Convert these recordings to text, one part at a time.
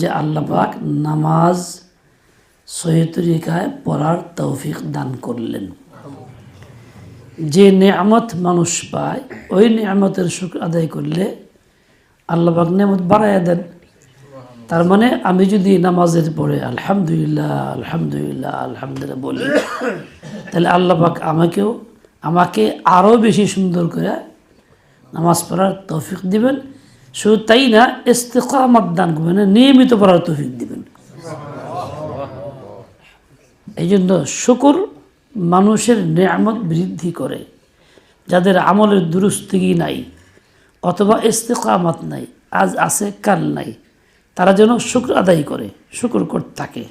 যে আল্লাহ পাক নামাজ সহি তরিকায় পড়ার তৌফিক দান করলেন। যে নেয়ামত মানুষ পায়, ওই নেয়ামতের সুখ আদায় করলে আল্লাহ পাক নেয়ামত বাড়াইয়া দেন। তার মানে আমি যদি নামাজের পরে আলহামদুলিল্লাহ আলহামদুলিল্লাহ আলহামদুলিল্লাহ বলি, তাহলে আল্লাহ পাক আমাকেও, আমাকে আরও বেশি সুন্দর করে নামাজ পড়ার তৌফিক দিবেন। শুধু তাই না ইস্তেকামাত দান করবেন, নিয়মিত পড়ার তৌফিক দিবেন। এই জন্য শুকুর মানুষের নিয়ামত বৃদ্ধি করে, যাদের আমলের দুরুস্তিগি নাই অথবা ইস্তেকামাত নাই, আজ আছে, কাল নাই, তারা যেন শুক্র আদায় করে, শুক্র করতে থাকে।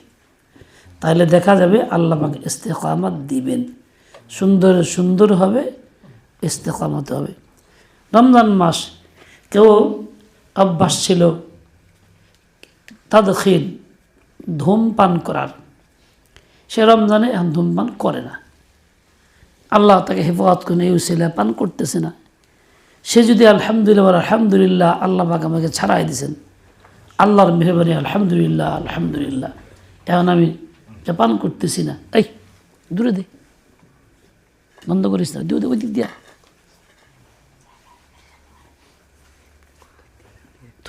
তাহলে দেখা যাবে আল্লাহ পাক ইস্তেকামাত দিবেন। সুন্দর সুন্দর হবে, ইস্তেকামত হবে। রমজান মাস কেউ অভ্যাস ছিল। তাদখিন ধূমপান করার। সে রমজানে এখন ধূমপান করে না। আল্লাহ তাকে হেফাজত করে এই উসিলা পান করতেছে না। সে যদি আলহামদুলিল্লাহ আলহামদুলিল্লাহ, আল্লাহ পাক আমাকে ছাড়াই দিয়েছেন আল্লাহর মেহরবানি, আলহামদুলিল্লাহ আলহামদুলিল্লাহ। এখন আমি পান করতেছি না, এই, দূরে দে। বন্ধ করিস না, দে ওই দিক দিয়া।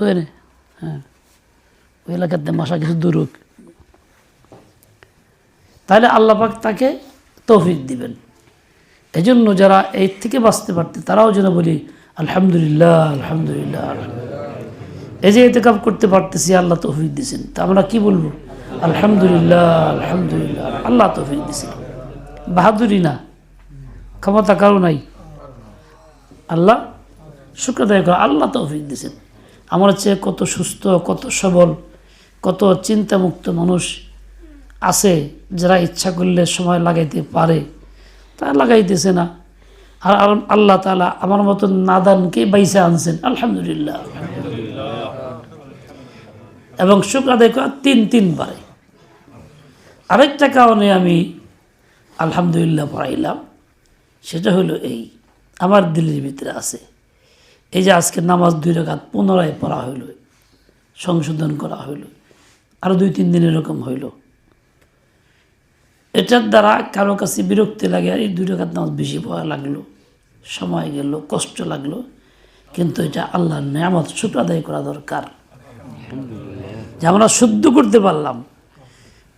তো এনে হ্যাঁ। ওই এলাকাতে মশা কিছু দূর হোক তাহলে আল্লাপাক তাকে তৌফিক দিবেন। এই জন্য যারা এই থেকে বাঁচতে পারতে, তারাও যেন বলি, আলহামদুলিল্লাহ আলহামদুলিল্লাহ এই যে এতেকাপ করতে পারতেছি, আল্লাহ তৌফিক দিয়েছেন তা আমরা কি বলব? আলহামদুলিল্লাহ আলহামদুলিল্লাহ, আল্লাহ তৌফিক দিয়েছেন বাহাদুরি না। ক্ষমতা কারও নাই। আল্লাহ শুক্রদায় করে, আল্লাহ তৌফিক দিয়েছেন আমার চেয়ে কত সুস্থ, কত সবল, কত চিন্তামুক্ত মানুষ আছে যারা ইচ্ছা করলে সময় লাগাইতে পারে। তা লাগাইতেছে না। আর আল্লাহ তালা আমার মতন নাদানকে বাইসা আনছেন। আলহামদুলিল্লাহ। এবং শুক্র আদায় করা তিন, তিনবারে। আরেকটা কারণে আমি আলহামদুলিল্লাহ পড়াইলাম, সেটা হলো এই, আমার দিলের ভিতরে আছে। এই যে আজকে নামাজ দুই রেখাত পুনরায় পড়া হইল, সংশোধন করা হইল আরও দুই, তিন দিন এরকম হইল। এটার দ্বারা কারও কাছে বিরক্তি লাগে আর এই দুই রেখাত নামাজ বেশি পড়া লাগল, সময় গেল, কষ্ট লাগল, কিন্তু এটা আল্লাহর নিয়ামত শুক্র আদায় করা দরকার। যে আমরা শুদ্ধ করতে পারলাম,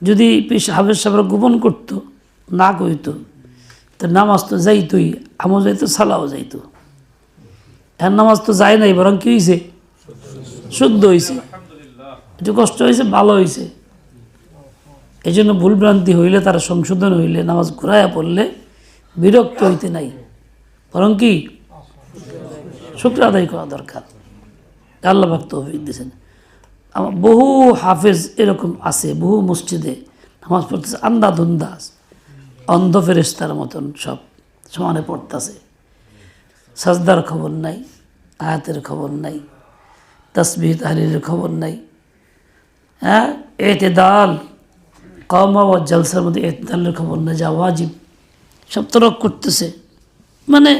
যদি পিস হাফেজ সাহেবরা গোপন করতো, না কইতো, তো নামাজ তো যাইতই আমও যাইতো, সালাও যাইতো। এর নামাজ তো যায় নাই, বরং কি হয়েছে শুদ্ধ হয়েছে একটু কষ্ট হয়েছে ভালো হয়েছে এই জন্য ভুলভ্রান্তি হইলে, তারা সংশোধন হইলে, নামাজ ঘুরাইয়া পড়লে বিরক্ত হইতে নাই। বরং কি? শুক্র আদায় করা দরকার। আল্লাহ ভক্ত অভিযোগ দিয়েছেন। আমার বহু হাফেজ এরকম আছে, বহু মসজিদে নামাজ পড়তেছে আন্দা ধুন্দাস অন্ধ ফেরেস্তার মতন সব সমানে পড়তেছে। সাজদার খবর নাই। আয়াতের খবর নাই, তসবিহ তাহলিলের খবর নাই। হ্যাঁ? এতেদাল কমা ও জলসার মধ্যে এতেদালের খবর নাই, যা ওয়াজিব। সব তরক করতেছে। মানে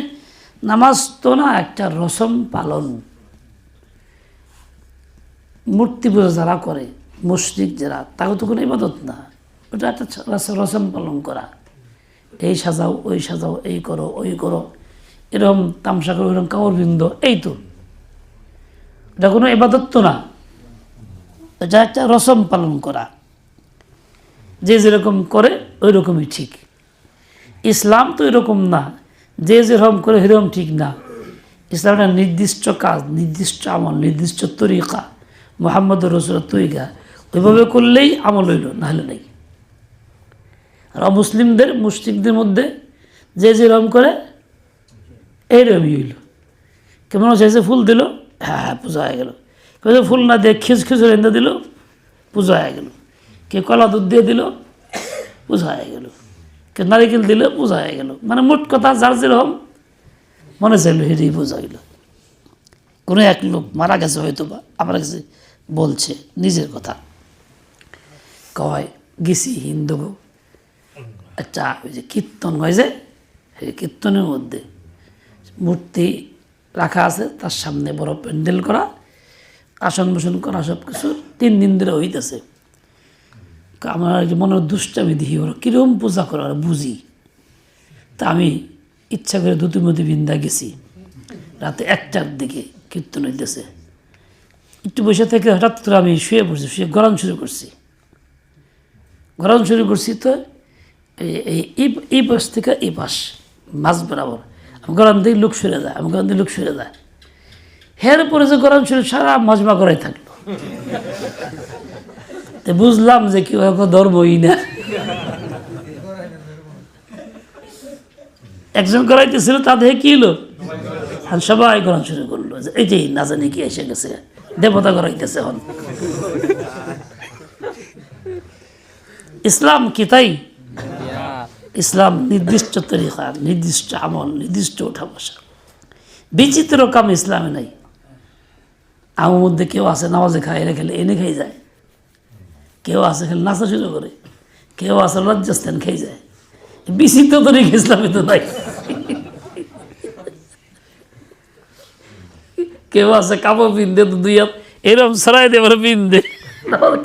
নামাজ তো না, একটা রসম পালন। মূর্তি পূজা যারা করে, মুশরিক যারা তাকে তো কোনো ইবাদত না। ওটা একটা রসম পালন করা। এই সাজাও, ওই সাজাও, এই করো, ওই করো। এরকম তামসা করো এরকম কাপড় বৃন্দ, এই তো। এটা কোনো ইবাদত তো না। এটা একটা রসম পালন করা। যে যেরকম করে ওই রকমই ঠিক। ইসলাম তো এরকম না। যে যেরকম করে, সেরকম ঠিক না। ইসলাম একটা নির্দিষ্ট কাজ, নির্দিষ্ট আমল, নির্দিষ্ট তরিকা। মোহাম্মদ রসুল তরিকা। ওইভাবে করলেই আমল হইল নাহলে নেই আর অমুসলিমদের মুসলিমদের মধ্যে যে যেরকম করে এইরকমই হইল কেমন চাইছে ফুল দিল? হ্যাঁ হ্যাঁ পূজা হয়ে গেল। কেউ ফুল না দিয়ে খিচ খিচুর এনে দিল, পূজা হয়ে গেল। কে কলা দুধ দিয়ে দিল, পূজা হয়ে গেল। কে নারিকেল দিল, পূজা হয়ে গেল। মানে মোট কথা, যার যেরকম মনে চাইল হেরেই পূজা হইল। কোনো এক লোক মারা গেছে হয়তো বা আমার কাছে বলছে নিজের কথা। কয়, গেছি হিন্দু একটা ওই যে কীর্তন হয় যে, সেই কীর্তনের মধ্যে মূর্তি রাখা আছে, তার সামনে বড় প্যান্ডেল করা, আসন বসন করা সব কিছু তিন দিন ধরে হইতেছে। আমার মনের দুষ্টামি দেখি, ওরা কীরকম পূজা করে, ওরা বুঝি। তা আমি ইচ্ছা করে ধুতিমতি বিন্দা গেছি, রাতে একটার দিকে কীর্তন হইতেছে। একটু বসে থেকে হঠাৎ করে আমি শুয়ে পড়ছি, শুয়ে গরম শুরু করছি। গরম শুরু করছি তো, এই- এই পাশ থেকে এই পাশ মাছ বরাবর। গরম দিকে লোক সরে যায় আমি গরম দিকে লোক সরে যায়। হের পরে যে গরম শুরু সারা মজমা করাই থাকল। তো বুঝলাম যে কেউ এখন ধরবই না। একজন করাইতেছিল তাদের কি হলো? আর সবাই গরম শুরু করল, যে এই যে না জানি কি এসে গেছে, দেবতা করাইতেছে হন ইসলাম কি তাই? ইসলাম নির্দিষ্ট তরিকা, নির্দিষ্ট আমল, নির্দিষ্ট ওঠা বসা বিচিত্র কাম ইসলামে নাই। আমার মধ্যে কেউ আছে নামাজে খায়, এনে খেলে, এনে খেয়ে যায়। কেউ আছে খেলে নাচা শুরু করে। কেউ আছে লজ্জাস্থান খেয়ে যায়। বিচিত্র তরিকা ইসলামে তো নাই। কেউ আছে কাপড় পিনদে তো দুই হাত, এরম সরাই দে বলে পিনদে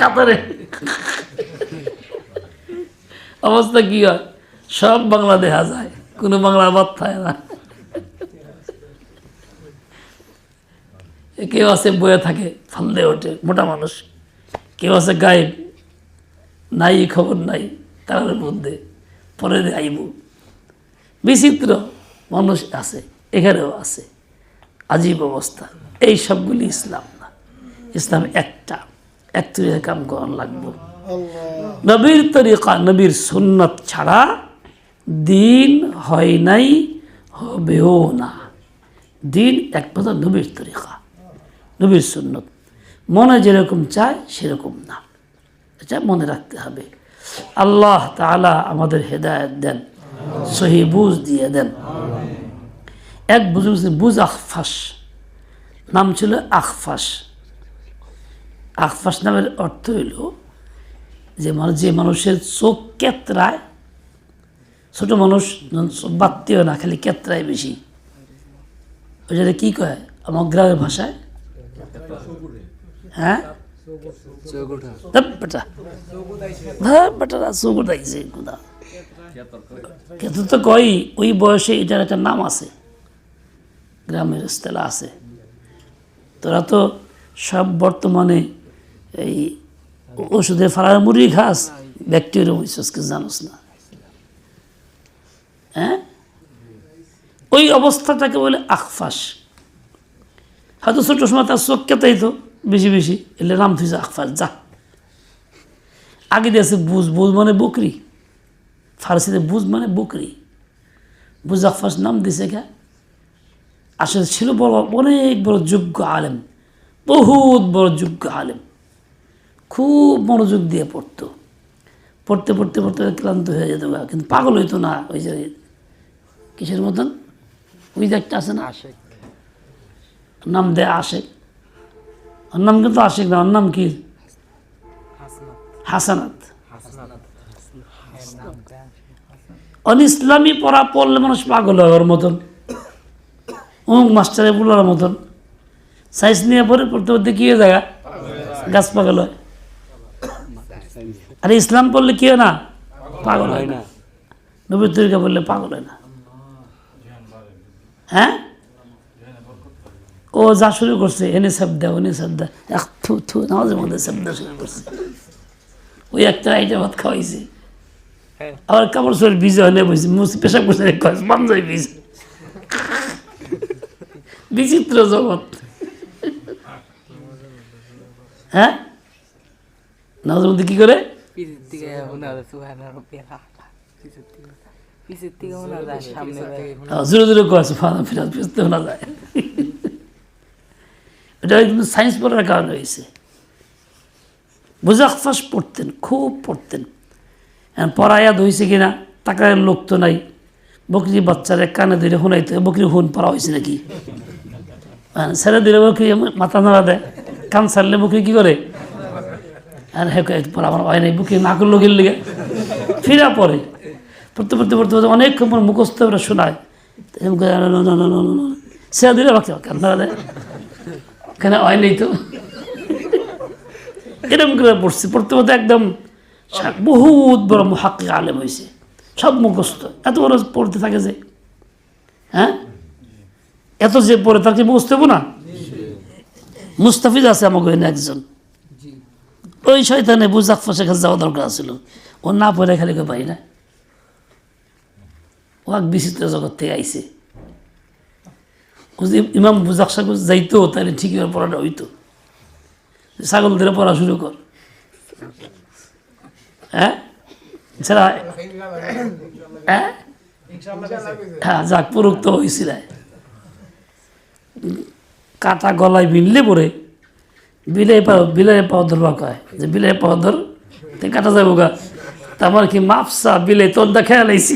কাতারে। অবস্থা কি হয়? সব বাংলা দেখা যায় কোনো বাংলা বাদ থাকে না। কেউ আছে বয়ে থাকে ফালদে ওঠে মোটা মানুষ। কেউ আছে গায়েব নাই খবর নাই তার মধ্যে পরে আইব। বিচিত্র মানুষ আছে এখানেও আছে আজীব অবস্থা। এই সবগুলি ইসলাম না। ইসলাম একটা এক তরিকা কাম করান লাগবো। নবীর তরিকা নবীর সুন্নত ছাড়া দিন হয় নাই, হবেও না। দিন একমাত্র নবীর তরিকা, নবীর সুন্নত। মনে যেরকম চায়, সেরকম না। এটা মনে রাখতে হবে। আল্লাহ তাআলা আমাদের হেদায়ত দেন, সহি বুঝ দিয়ে দেন। এক বুজুর্গ বুজ আখফাস নাম ছিল আখফাস আখফাস নামের অর্থ হইল যে মানুষ যে মানুষের চোখ কেতরায় ছোট মানুষ বাত্তীয় না, খালি কেতরায় বেশি। ওই যেটা কী কয়? আমার গ্রামের ভাষায়? হ্যাঁ? কিন্তু তো কই ওই বয়সে এটার একটা নাম আছে। গ্রামের স্থলে আছে। তোরা তো সব বর্তমানে এই ওষুধে ফাড়ার মুড়ি খাস, ব্যাকটেরিয়া জানোস না। হ্যাঁ? ওই অবস্থাটাকে বলে আখফাস হয়তো ছোট সময় তার চোখ কেতাই তো, বেশি বেশি। এলে নাম থুইছে আখফাস যা। আগে দিয়েছে বুঝ বুঝ মানে বকরি। ফার্সিতে বুঝ মানে বকরি। বুঝ আখফাস নাম দিছে কে? আসলে ছিল বড়, অনেক বড় যোগ্য আলেম। বহুত বড় যোগ্য আলেম। খুব মনোযোগ দিয়ে পড়তো। পড়তে পড়তে পড়তে ক্লান্ত হয়ে যেত। কিন্তু পাগল হইতো না ওই যে কিসের মতন ওই আছে না আশেক? নাম দেয় আশেক। ওর নাম কিন্তু আশেক না, ওর নাম কি? হাসানাত। অন ইসলামী পড়া পড়লে মানুষ পাগল হয় ওর মতন। অমুক মাস্টারে বলার মতন। সাইন্স নিয়ে পরে পড়তে পড়তে কি হয়ে যায়? গাছ পাগল হয়। আরে ইসলাম পড়লে কি হয় না? পাগল হয় না। নবীর তরিকা বললে পাগল হয় না। হ্যাঁ? ও যা শুরু করছে এনে শব্দ ওনে শব্দ এক থু থু নামাজের মধ্যে শব্দ শুরু করছে। ওই একটা আইটা ভাত খাওয়াইছে। আবার কাপড় চোর বীজ হলে বসে মুস পেশাব করছে পাঞ্জাবি বীজ বিচিত্র জগৎ। হ্যাঁ? নামাজের মধ্যে কি করে? পিছের থেকে সুহানা রব্বিয়াল আলা পিছের থেকে পিছের থেকে সামনে জোরে জোরে কয়েছে ফানা ফিরাত বুঝতে না যায়। এটা কিন্তু সায়েন্স পড়ার কারণে হয়েছে। বুঝাকফাস পড়তেন খুব পড়তেন। এখন পড়ায়াদ হয়েছে কিনা লোক তো নাই। বকরি বাচ্চারে কানে ধরে শুনাইতে বকরি হুন পড়া হয়েছে নাকি? ছেড়ে দিলে বকরি মাথা নাড়া দেয় কান ছাড়লে বকরি কি করে? আর হ্যাঁ পড়া আমার হয় নাই বুকে না করল গেলে ফিরা পড়ে। পড়তে পড়তে পড়তে পড়তে পর মুখস্থ করে শোনায়। ছেড়ে দিলে বাকি হয় নেই তো। এরকম করে পড়ছি। পড়তে পড়তে একদম সা- বহুত বড় মহাক্কি আলেম হয়েছে সব মুখস্থ। এত বড় পড়তে থাকে যে হ্যাঁ? এত যে পড়ে তাকে বুঝতে হব না? মুস্তাফিজ আছে আমাকে একজন। ওই শয়তানে বুজাক ফাঁসে যাওয়া দরকার ছিল। ও না পড়ে খালি পাই না। ও এক বিচিত্র জগৎ থেকে আইছে। যদি ইমাম বুজাক সাহেব যাইতো তাহলে ঠিকই পড়াটা হইতো। ছাগল ধরে পড়া শুরু কর। হ্যাঁ? ছাড়া হ্যাঁ? হ্যাঁ যাক পুরুক তো হয়েছিল কাটা গলায় বিললে পরে বিলে পাও বিলে পাও ধরবা কয়? যে বিলে পাও ধর, তে কাটা যাব গা। তারপর কি মাপসা বিলে তোর দেখা লাইছি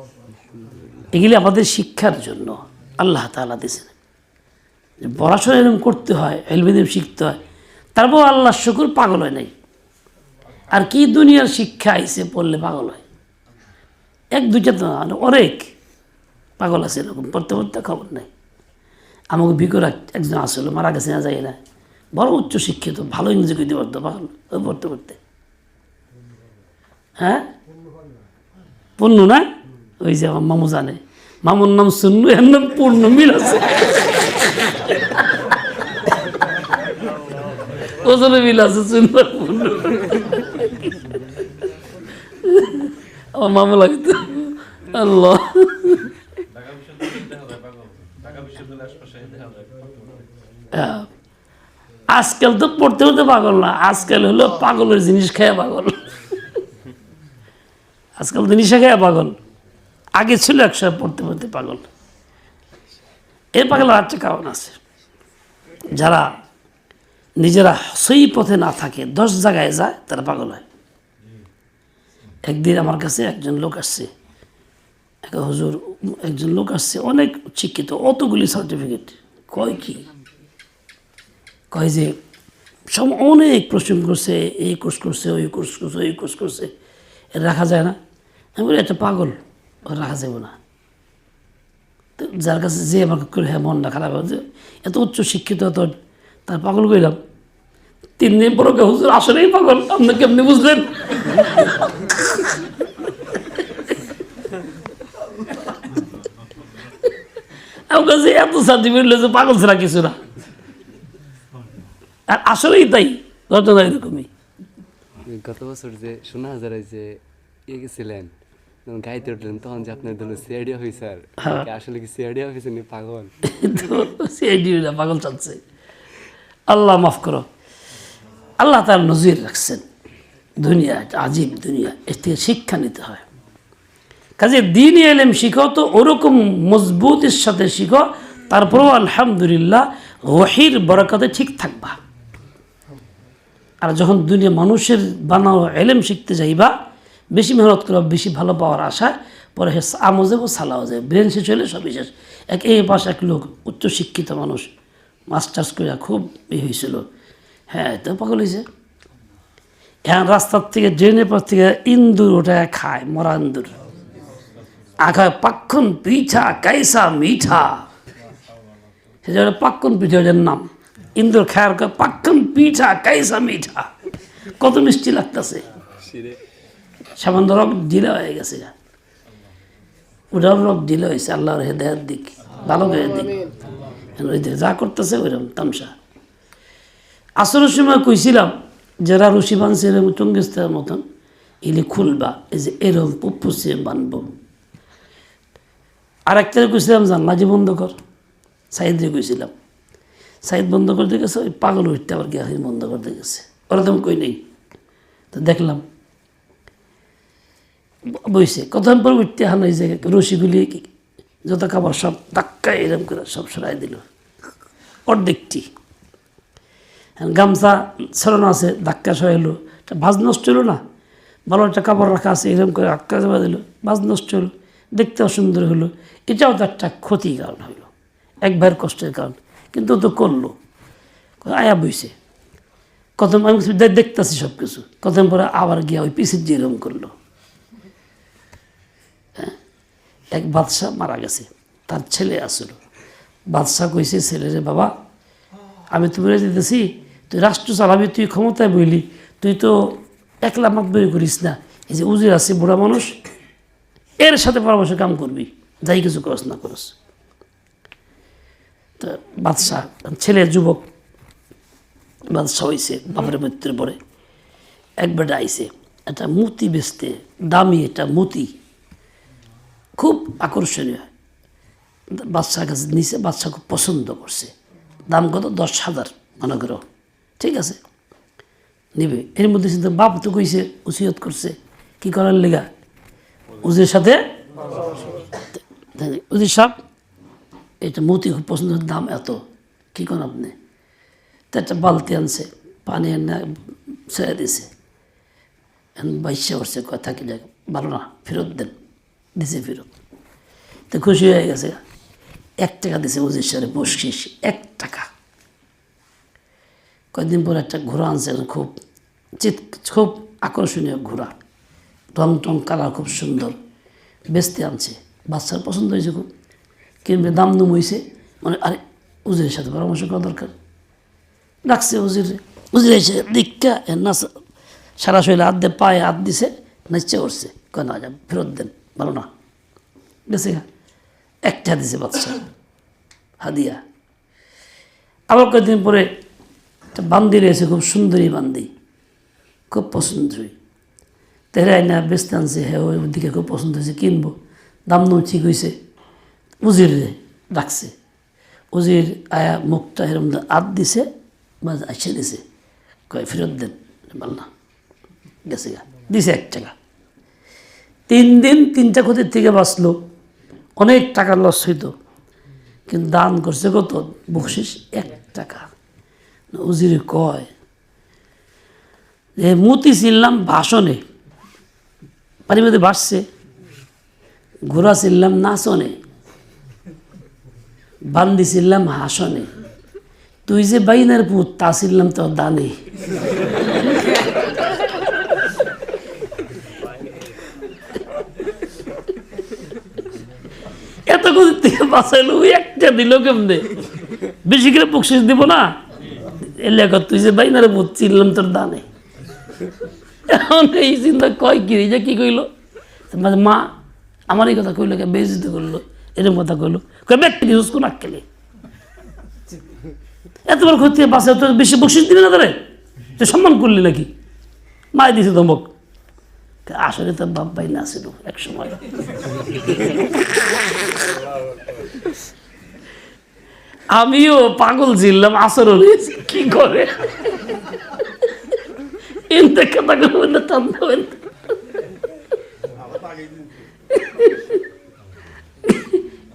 এগুলি আমাদের শিক্ষার জন্য আল্লাহ তাআলা দিয়েছেন। পড়াশোনা এরকম করতে হয় এলবিদিম শিখতে হয় তারপর আল্লাহ শুকুর পাগল হয় নাই। আর কি দুনিয়ার শিক্ষা আইসে পড়লে পাগল হয়? এক, দুইটা তো অনেক পাগল আছে এরকম, পড়তে পড়তে খবর নাই। আমাকে বিকর এক- একজন আসলো, মারা গেছে, না যাই না। বড় উচ্চ শিক্ষিত, ভালো ইংরেজি কইতে পারতো, পাগল, ওই পড়তে পড়তে। হ্যাঁ? পণ্য না? ওই যে আমার মামু জানে। মামুর নাম শুনলু এর নাম পূর্ণ, মিল আছে। ওজনে মিল আছে আর পূর্ণ। আমার মামু লাগতো। আল্লাহ। আজকাল তো পড়তে পড়তে পাগল না। আজকাল হলো পাগলের জিনিস খেয়ে পাগল। আজকাল তো নিশা খেয়ে পাগল। আগে ছিল একসাথে পড়তে পড়তে পাগল। এর পাগলের আরেকটা কারণ আছে। যারা নিজেরা সেই পথে না থাকে, দশ জায়গায় যায়, তারা পাগল হয়। একদিন আমার কাছে একজন লোক আসছে। এক হুজুর, একজন লোক আসছে, অনেক শিক্ষিত, অতগুলি সার্টিফিকেট কয় কি? কয় যে, সব অনেক প্রশ্ন করছে, এই কোর্স করছে, ওই কোর্স করছে, ওই কোর্স করছে রাখা যায় না। আমি বলি একটা পাগল। যাবে না তো যার কাছে যে আমাকে করে হ্যাঁ মনটা খারাপ হচ্ছে এত উচ্চ শিক্ষিত এত তার পাগল কইলাম, তিন দিন পরে কেউ হুজুর আসলেই পাগল, আপনি কেমনি বুঝলেন? আমার কাছে এত সার্টিফিকেট লেগেছে পাগল ছাড়া কিছু না। আর আসলেই তাই ঘটনা এরকমই। গত বছর যে সোনা হাজারে যে ইয়ে গেছিলেন যখন গাইতে উঠলেন তখন যে আপনার দলে সিআইডি অফিসার হ্যাঁ। আসলে কি সিআইডি অফিসার নি পাগল? তো সিআইডি পাগল চাচ্ছে আল্লাহ মাফ করো। আল্লাহ তার নজির রাখছেন। দুনিয়া আজীব দুনিয়া এর থেকে শিক্ষা নিতে হয়। কাজে দিন এলেম শিখো তো ওরকম মজবুতের সাথে শিখো তারপরেও আলহামদুলিল্লাহ ওহির বরকতে ঠিক থাকবা। আর যখন দুনিয়া মানুষের বানাও এলেম শিখতে যাইবা বেশি মেহনত করবা বেশি ভালো পাওয়ার আশা। পরে হে আমও যাব, সালাও যাবে। ব্রেন শেষ হলে সবই শেষ। এক এই পাশে এক লোক উচ্চ শিক্ষিত মানুষ। মাস্টার্স করে খুব ই হয়েছিল হ্যাঁ তো পাগল হয়েছে এখন রাস্তার থেকে, ড্রেনের পর থেকে ইন্দুর ওটা খায়, মরা ইন্দুর। আখায় পাক্ষণ পিঠা, কাইসা মিঠা। সেটা পাক্কন পিঠা, ওটার নাম। ইন্দুর খায়ার পাক্কন পিঠা, কাইসা মিঠা। কত মিষ্টি লাগতেছে। সামান্য রক ঢিলা হয়ে গেছে গা। ওটাও রক ঢিলা হয়েছে, আল্লাহর হেদায়াত দিক, ভালো করে দিক। যা করতেছে, ওইরকম তামসা। আসরের সময় কইছিলাম, যারা রশি বানছে এরকম চঙ্গিস্তার মতন, এলি খুলবা, এই যে এরকম পুপুসে বানব। আর একটা কইছিলাম জানলাজি বন্ধ কর। সাইদরে কইছিলাম, সাইদ বন্ধ করতে গেছে, ওই পাগল উঠতে আবার গ্যাস বন্ধ করতে গেছে। ওরা তো কই নেই। তো দেখলাম বইছে। কতক্ষণ পর উঠতে হান ওই জায়গায় রশিগুলি যত খাবার সব ধাক্কা এরকম করে সব সরাই দিল। অর্ধেকটি। গামছা ছড়ানো আছে, ধাক্কা সরাইলো ভাজ নষ্ট হলো না? ভালো একটা কাপড় রাখা আছে এরকম করে আটকা যাওয়া দিল। ভাজ নষ্ট হলো, দেখতে অসুন্দর হলো। এটাও তো একটা ক্ষতির কারণ হলো এক ভাইয়ের কষ্টের কারণ। কিন্তু তো করল। আয়া বইছে। কত আমি দেখতেছি সব কিছু কতদিন পরে আবার গিয়া ওই পিসির যে এরকম করল হ্যাঁ এক বাদশাহ মারা গেছে। তার ছেলে আসলো বাদশাহ কইছে ছেলেরে বাবা, আমি তুমি দিতেছি, তুই রাষ্ট্র চালাবি, তুই ক্ষমতায় বইলি, তুই তো একলা মাত বই করিস না। এই যে উজির আছে, বুড়া মানুষ, এর সাথে পরামর্শ কাম করবি, যাই কিছু করস না করস। তো বাদশাহ, ছেলে, যুবক, বাদশাহ হয়েছে বাপের মৃত্যুর পরে। এক বেটা আইসে একটা মুতি বেচতে, দামি একটা মুতি। খুব আকর্ষণীয়। বাচ্চার কাছে নিচে বাচ্চা খুব পছন্দ করছে। দাম কত? দশ হাজার, মনে করো। ঠিক আছে? নিবে। এর মধ্যে কিন্তু বাপ তো কইছে উসিয়ত করছে। কি করার লেগা? উজির সাথে? উজির সাহেব এটা মতি খুব পছন্দ দাম এত। কী করেন আপনি? তো একটা বালতি আনছে, পানি এনে ছেড়ে দিছে। বাইশে করছে কথা কি ভালো না, ফেরত দেন। দিছে ফেরত। তো খুশি হয়ে গেছে। এক টাকা দিছে সারে বসিস এক টাকা। কয়েকদিন পরে একটা ঘোড়া আনছে খুব চিত, খুব আকর্ষণীয় ঘোড়া। রং টং কালার খুব সুন্দর। বেচতে আনছে। বাচ্চার পছন্দ হয়েছে খুব। কিনবে, দাম দুম হয়েছে মানে আরে, উজিরের সাথে পরামর্শ করা দরকার। ডাকছে উজির। উজির এসে দীক্ষা নাচ সারা শরীরে হাত দিয়ে পায়ে হাত দিছে নাচছে করছে কয়, না, যা, ফেরত দেন। ভালো না। গেছে একটা দিছে বাচ্চা, হাদিয়া। আবার কয়েকদিন পরে একটা বান্দি রয়েছে, খুব সুন্দরী বান্দি, খুব পছন্দই তেরে আইনা বেচতে আনছে হ্যাঁ ওই দিকে খুব পছন্দ হয়েছে, কিনবো। দাম দাম ঠিক হয়েছে উজির রে ডাকছে উজির আয়া মুখটা এরম আত দিছে বা আসে দিছে। কয়, ফেরত দেন বল না গেছে গা। দিছে এক টাকা। তিন দিন তিনটা ক্ষতির থেকে বাঁচলো। অনেক টাকা লস হইতো। কিন্তু দান করছে কত? বকশিস এক টাকা। উজিরে কয়? যে মুতি ছিললাম ভাষণে। মধ্যে ভাসছে ঘোড়া ছিললাম নাচনে। বান্দি ছিললাম হাসনে। তুই যে বাইনের পুত, তা ছিললাম তো দানে। থেকে বাঁচাইলো, ওই একটা দিল কেমনে? বেশি করে বকশিস দিব না? এলাকা তুই যে চিনলাম তোর দানে। এখন এই চিন্তা কয় কি যে কইল? মা আমার এই কথা কইলো বেজিতে করল এরকম কথা কইলো। কয় ব্যক্তি ইউজ কোন আক্কেলে এতবার ক্ষতি বাসে তো, বেশি বকশিস দিবি না তারে? সম্মান করলি নাকি? মায় দিছে ধমক। আসলে তো বাপ ভাই না ছিল এক সময়। আমিও পাগল ছিলাম আসর কি করে?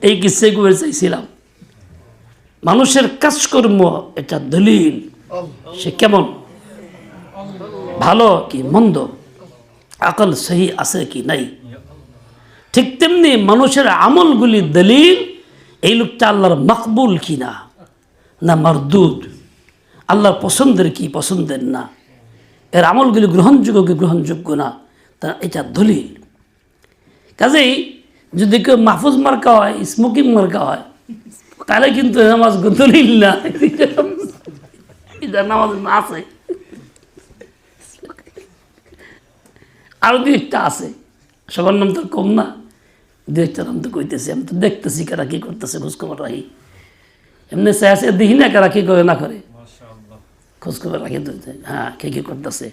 এই কিসে করে চাইছিলাম? মানুষের কাজকর্ম এটা দলিল, সে কেমন? ভালো কি মন্দ? আকল সহি আছে কি নাই? ঠিক তেমনি মানুষের আমলগুলি দলিল, এই লোকটা আল্লাহর মকবুল কি না? না মারদুদ? আল্লাহর পছন্দের কি পছন্দের না? এর আমলগুলি গ্রহণযোগ্য কি গ্রহণযোগ্য না? তা এটা দলিল। কাজেই যদি কেউ মাহফুজ মার্কা হয়, স্মোকিং মার্কা হয়, তাহলে কিন্তু নামাজ দলিল না। নামাজ না আছে। আরও দু একটা আছে। সবার নাম তো কম না। দু একটা নাম তো কইতেছি আমি তো দেখতেছি কারা কী করতেছে খোঁজখবর রাখি। এমনি সে আছে দেখি না কারা কী করে না করে। খোঁজখবর রাখি হ্যাঁ কে কী করতেছে।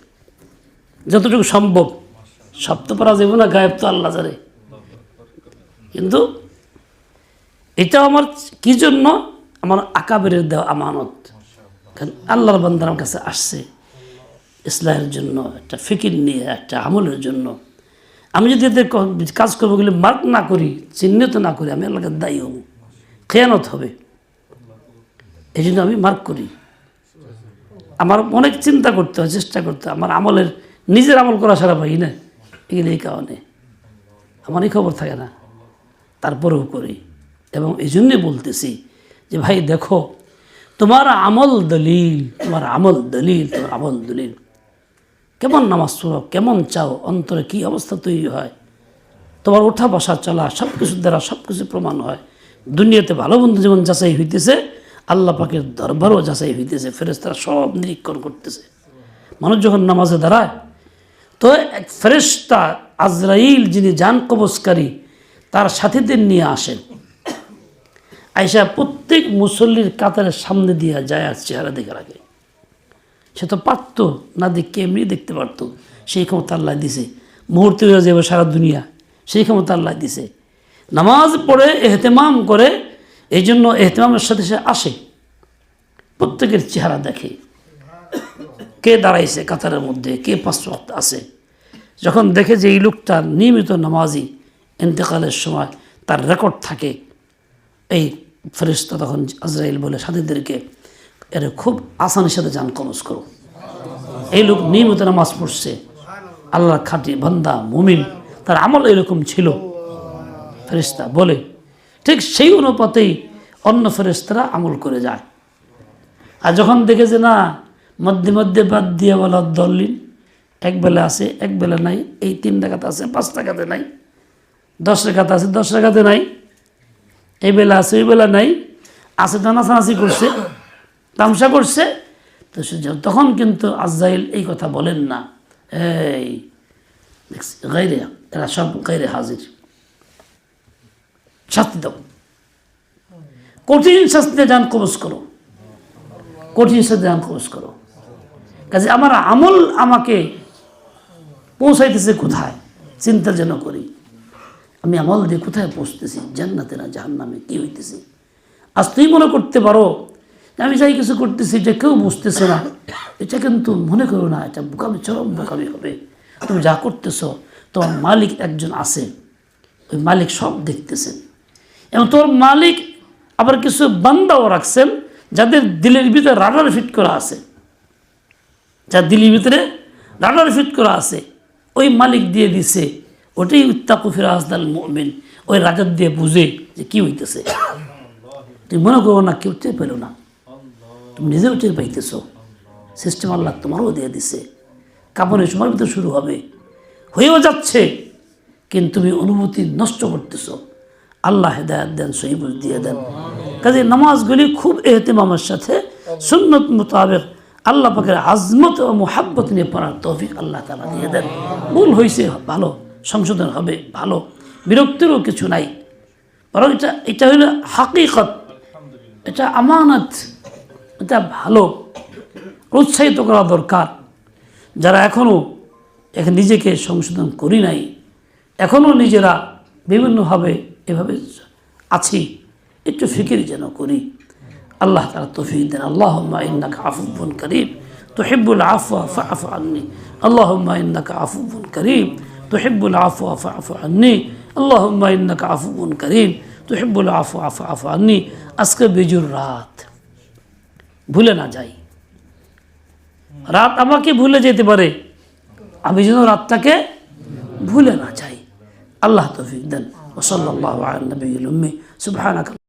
যতটুকু সম্ভব সব তো পারা যাবে না গায়েব তো আল্লাহ জানে। কিন্তু এটা আমার কি জন্য? আমার আকাবেরের দেওয়া আমানত। কারণ আল্লাহর বান্দার কাছে আসছে। ইসলামের জন্য, একটা ফিকির নিয়ে, একটা আমলের জন্য। আমি যদি এদের কাজ করব গেলে মার্ক না করি, চিহ্নিত না করি, আমি আল্লাহকে দায়ী হব। খেয়ানত হবে। এই জন্য আমি মার্ক করি। আমার অনেক চিন্তা করতে হয়, চেষ্টা করতে আমার আমলের, নিজের আমল করা সারা পাই না। এগুলো এই কারণে। আমারই খবর থাকে না। তারপরেও করি। এবং এই জন্যে বলতেছি যে, ভাই দেখো, তোমার আমল দলিল, তোমার আমল দলিল, তোমার আমল দলিল। কেমন নামাজ পড়ো, কেমন চাও, অন্তরে কি অবস্থা তৈরি হয়? তোমার ওঠা বসা চলা সব কিছুর দ্বারা সব কিছু প্রমাণ হয়। দুনিয়াতে ভালো বন্ধু যেমন যাচাই হইতেছে, আল্লাহ পাকের দরবারও যাচাই হইতেছে ফেরেস্তারা সব নিরীক্ষণ করতেছে। মানুষ যখন নামাজে দাঁড়ায়, তো এক ফেরেস্তা আজরাইল যিনি যান কবচকারী তার সাথীদের নিয়ে আসেন। আইসা প্রত্যেক মুসল্লির কাতারের সামনে দিয়ে যায় আর চেহারা দেখে রাখে সে তো পারত না দেখে এমনি দেখতে পারত। সেই ক্ষমতা আল্লাহ দিছে। মুহূর্তে হয়ে যাবে সারা দুনিয়া। সেই ক্ষমতা আল্লাহ দিছে। নামাজ পড়ে, এহতেমাম করে এই জন্য এহতেমামের সাথে সে আসে। প্রত্যেকের চেহারা দেখে। কে দাঁড়াইছে কাতারের মধ্যে? কে পাঁচ আছে? যখন দেখে যে এই লোকটা নিয়মিত নামাজি এতেকালের সময় তার রেকর্ড থাকে। এই ফেরিস্তা তখন আজরাইল বলে সাথীদেরকে এর খুব আসানির সাথে যান কবজ করো। এই লোক নিয়মিত নামাজ পড়ছে। আল্লাহ খাটি বান্দা, মুমিন, তার আমল এরকম ছিল। ফেরিস্তা বলে, ঠিক সেই অনুপাতেই অন্য ফেরিস্তারা আমল করে যায়। আর যখন দেখে যে না, মধ্যে মধ্যে বাদ দিয়ে বলা এক বেলা আছে, এক বেলা নাই, এই তিন টাকাতে আছে, পাঁচ টাকাতে নাই, দশ টাকাতে আছে, দশ টাকাতে নাই, এই বেলা আছে ওই বেলা নাই, আছে টানাচানাচি করছে। তামসা করছে। তো সে তখন কিন্তু আজাইল এই কথা বলেন না। এই গাইরে এরা সব গাইরে হাজির। শাস্তি দাও। কঠিন শাস্তিতে যান কবজ করো। কঠিন শাস্তি যান কবজ করো। কাজে আমার আমল আমাকে পৌঁছাইতেছে কোথায়? চিন্তা যেন করি। আমি আমল দিয়ে কোথায় পৌঁছতেছি? জান্নাতে না জাহান্নামে কী হইতেছি? আজ তুই মনে করতে পারো আমি যাই কিছু করতেছি, এটা কেউ বুঝতেছে না। এটা কিন্তু মনে করো না, এটা বোকামি চরম বোকামি হবে। তুমি যা করতেছ, তোমার মালিক একজন আছে। ওই মালিক সব দেখতেছেন। এবং তোর মালিক আবার কিছু বান্দাও রাখছেন, যাদের দিলের ভিতরে রাডার ফিট করা আছে। যার দিলের ভিতরে রাডার ফিট করা আছে, ওই মালিক দিয়ে দিছে। ওটাই উত্তাকু ফিরাজদাল মমিন। ওই রাজার দিয়ে বুঝে যে কি হইতেছে। তুমি মনে করো না, কেউ চেয়ে পেল না। নিজেও টের পাইতেছ। সিস্টেম আল্লাহ তোমারও দিয়ে দিছে। কাপড়ের সময় ভিতরে শুরু হবে। হয়েও যাচ্ছে, কিন্তু তুমি অনুভূতি নষ্ট করতেছ। আল্লাহ হেদায়ত দেন সহিবুল দিয়ে দেন। কাজে নামাজগুলি খুব এহতেমামের সাথে সুন্নত মোতাবেক আল্লাহ পাকের আজমত ও মোহাব্বত নিয়ে পড়ার তৌফিক আল্লাহ তালা দিয়ে দেন। ভুল হয়েছে ভালো। সংশোধন হবে, ভালো। বিরক্তিরও কিছু নাই। বরং এটা এটা হইল হাকিকত। এটা আমানত। এটা ভালো, উৎসাহিত করা দরকার। যারা এখনও এখন নিজেকে সংশোধন করি নাই এখনও নিজেরা বিভিন্নভাবে এভাবে আছি, একটু ফিকির যেন করি। আল্লাহ তালা তফিক দেন। আল্লাহ ইন্নাকা আফুবুন করিম। তুহিব্বুল আফওয়া ফাফু আন্নি। আল্লাহুম্মা ইন্নাকা আফুবুন করিম। তুহিব্বুল আফওয়া ফাফু আন্নি। আল্লাহুম্মা ইন্নাকা আফুবুন করিম। তুহিব্বুল আফওয়া ফাফু আন্নি। আজকে বিজুর রাত। ভুলে না যাই। রাত আমাকে ভুলে যেতে পারে। আমি যেন রাতটাকে ভুলে না যাই। আল্লাহ তফিক দেন। ওসল্লাহ নবী